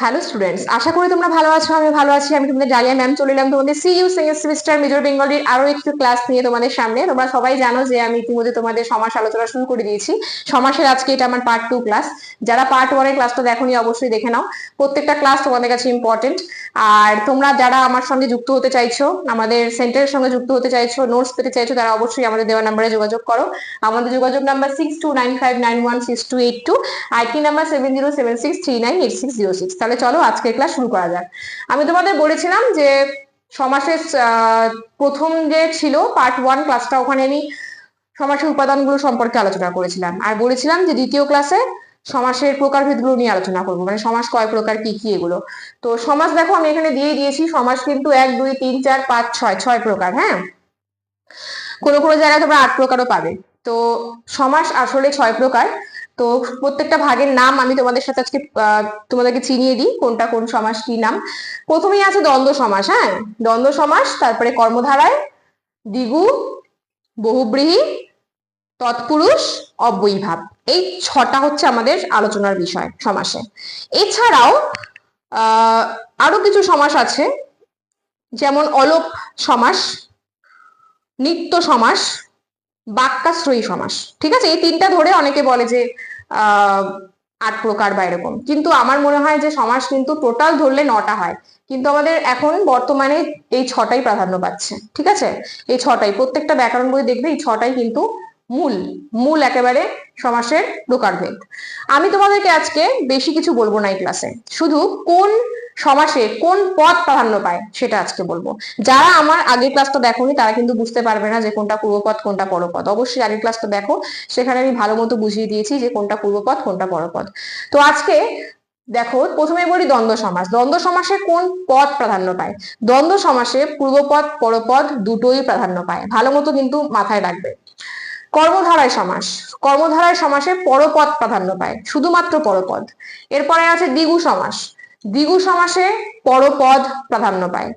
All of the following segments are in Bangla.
হ্যালো স্টুডেন্টস আশা করি তোমরা ভালো আছো আমি ভালো আছি। আমি তোমাদের ডালিয়া ম্যাম চলে এলাম তোমাদের C U second semester major বেঙ্গলির আরও একটু ক্লাস নিয়ে তোমাদের সামনে। তোমরা সবাই জানো যে আমি ইতিমধ্যে তোমাদের সমাস আলোচনা শুরু করে দিয়েছি। সমাসের আজকে এটা আমার পার্ট টু ক্লাস যারা পার্ট ওয়ানের ক্লাসটা দেখোনি, অবশ্যই দেখে নাও। প্রত্যেকটা ক্লাস তোমাদের কাছে ইম্পর্টেন্ট আর তোমরা যারা আমার সঙ্গে যুক্ত হতে চাইছো, আমাদের সেন্টারের সঙ্গে যুক্ত হতে চাইছো নোটস পেতে চাইছো, তারা অবশ্যই আমাদের দেওয়া নাম্বারে যোগাযোগ করো। আমাদের যোগাযোগ number six two nine five nine one six two eight two IT number seven zero seven six three nine eight six zero six তাহলে চলো আজকের ক্লাস শুরু করা যাক। আমি তোমাদের বলেছিলাম যে সমাসের প্রথম যে ছিল পার্ট ওয়ান ক্লাসটা ওখানে আমি সমাসের উপাদানগুলো সম্পর্কে আলোচনা করেছিলাম। আর বলেছিলাম যে দ্বিতীয় ক্লাসে সমাসের প্রকারভেদগুলো নিয়ে আলোচনা করব। মানে সমাস কয় প্রকার, কি কি এগুলো? তো সমাস দেখো, আমি এখানে দিয়ে দিয়েছি, সমাস কিন্তু এক, দুই, তিন, চার, পাঁচ, ছয় ছয় প্রকার হ্যাঁ? কোনো কোনো জায়গায় তোমরা আট প্রকারও পাবে। তো সমাস আসলে ছয় প্রকার। তো প্রত্যেকটা ভাগের নাম আমি তোমাদের সাথে আজকে তোমাদেরকে চিনিয়ে দিই কোনটা কোন সমাস কি নাম। প্রথমেই আছে দ্বন্দ্ব সমাস হ্যাঁ? দ্বন্দ্ব সমাস, তারপরে কর্মধারায়, দ্বিগু, বহুব্রীহি, তৎপুরুষ, অব্যয়ীভাব। এই ছটা হচ্ছে আমাদের আলোচনার বিষয় সমাসে। এছাড়াও, আহ, আরও কিছু সমাস আছে, যেমন অলোপ সমাস, নিত্য সমাস, বাক্যাশ্রয়ী সমাস। ঠিক আছে? এই তিনটা ধরে অনেকে বলে যে আট প্রকার বা এরকম। কিন্তু আমার মনে হয় যে সমাজ কিন্তু টোটাল ধরলে নটা হয়। কিন্তু আমাদের এখন বর্তমানে এই ছটাই প্রাধান্য পাচ্ছে, ঠিক আছে? এই ছটাই, প্রত্যেকটা ব্যাকরণ বই দেখবে এই ছটাই কিন্তু মূল মূল একেবারে সমাসের প্রকারভেদ আমি তোমাদেরকে আজকে বেশি কিছু বলব না এই ক্লাসে শুধু কোন সমাসে কোন পদ প্রাধান্য পায় সেটা আজকে বলব। যারা আমার আগের ক্লাসটা দেখোনি, তারা কিন্তু বুঝতে পারবে না যে কোনটা পূর্বপদ, কোনটা পরপদ। অবশ্যই আগের ক্লাসটা দেখো, সেখানে আমি ভালো মতো বুঝিয়ে দিয়েছি যে কোনটা পূর্বপদ, কোনটা পরপদ। তো আজকে দেখো প্রথমে বলি দ্বন্দ্ব সমাস। দ্বন্দ্ব সমাসে কোন পদ প্রাধান্য পায়? দ্বন্দ্ব সমাসে পূর্বপদ, পরপদ দুটোই প্রাধান্য পায়। ভালো মতো কিন্তু মাথায় রাখবে। কর্মধারায় সমাস। কর্মধারায় সমাসে পরপদ প্রাধান্য পায়, শুধুমাত্র পরপদ। এরপরে আছে দ্বিগু সমাস। দ্বিগু সমাসে পরপদ প্রাধান্য পায়।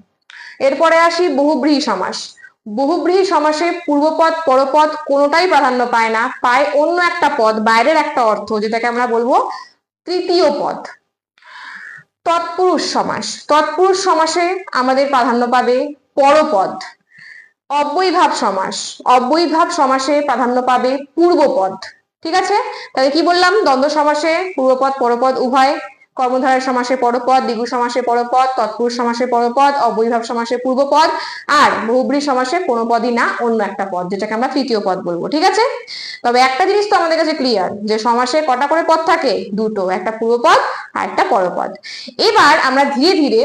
এরপরে আসি বহুব্রীহি সমাস। বহুব্রীহি সমাসে পূর্বপদ, পরপদ কোনোটাই প্রাধান্য পায় না, পায় অন্য একটা পদ, বাইরের একটা অর্থ, যেটাকে আমরা বলব তৃতীয় পদ। তৎপুরুষ সমাস। তৎপুরুষ সমাসে আমাদের প্রাধান্য পাবে পরপদ। অব্যয়ীভাব সমাস। অব্যয়ীভাব সমাসে প্রাধান্য পাবে পূর্বপদ। ঠিক আছে? তাহলে কি বললাম? দ্বন্দ্ব সমাসে পূর্বপদ, পরপদ উভয় কর্মধারয় সমাসে পরপদ, দ্বিগু সমাসে পরপদ, তৎপুরুষ সমাসে পরপদ, অবৈভাব সমাসের পূর্বপদ আর বহুব্রী সমাসে কোনো পদই না, অন্য একটা পদ, যেটাকে আমরা তৃতীয় পদ বলব, ঠিক আছে? তবে একটা জিনিস তো আমাদের কাছে ক্লিয়ার যে সমাসে কটা করে পদ থাকে? দুটো, একটা পূর্বপদ আর একটা পরপদ। এবার আমরা ধীরে ধীরে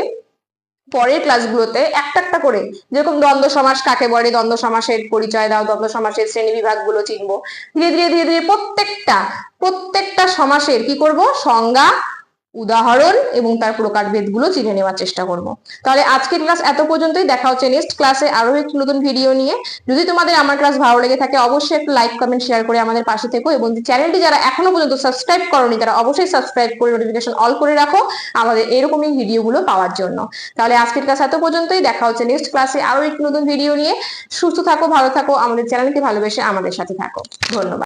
পরের ক্লাসগুলোতে একটা একটা করে, যেরকম দ্বন্দ্ব সমাস কাকে বলে, দ্বন্দ্ব সমাসের পরিচয় দাও, দ্বন্দ্ব সমাসের শ্রেণি বিভাগগুলো চিনবো। ধীরে ধীরে ধীরে ধীরে প্রত্যেকটা প্রত্যেকটা সমাসের কি করব? সংজ্ঞা উদাহরণ এবং তার প্রকারভেদগুলো চিনে নেওয়ার চেষ্টা করব। তাহলে আজকের ক্লাস এত পর্যন্তই, দেখা হচ্ছে নেক্সট ক্লাসে আরও একটি নতুন ভিডিও নিয়ে। যদি তোমাদের আমার ক্লাস ভালো লেগে থাকে, অবশ্যই একটু লাইক কমেন্ট শেয়ার করে আমাদের পাশে থেকো এবং চ্যানেলটি যারা এখনও পর্যন্ত সাবস্ক্রাইব করনি, তারা অবশ্যই সাবস্ক্রাইব করে নোটিফিকেশন অল করে রাখো আমাদের এরকমই ভিডিওগুলো পাওয়ার জন্য। তাহলে আজকের ক্লাস এত পর্যন্তই, দেখা হচ্ছে নেক্সট ক্লাসে আরও একটি নতুন ভিডিও নিয়ে। সুস্থ থাকো, ভালো থাকো, আমাদের চ্যানেলকে ভালোবেসে আমাদের সাথে থাকো। ধন্যবাদ।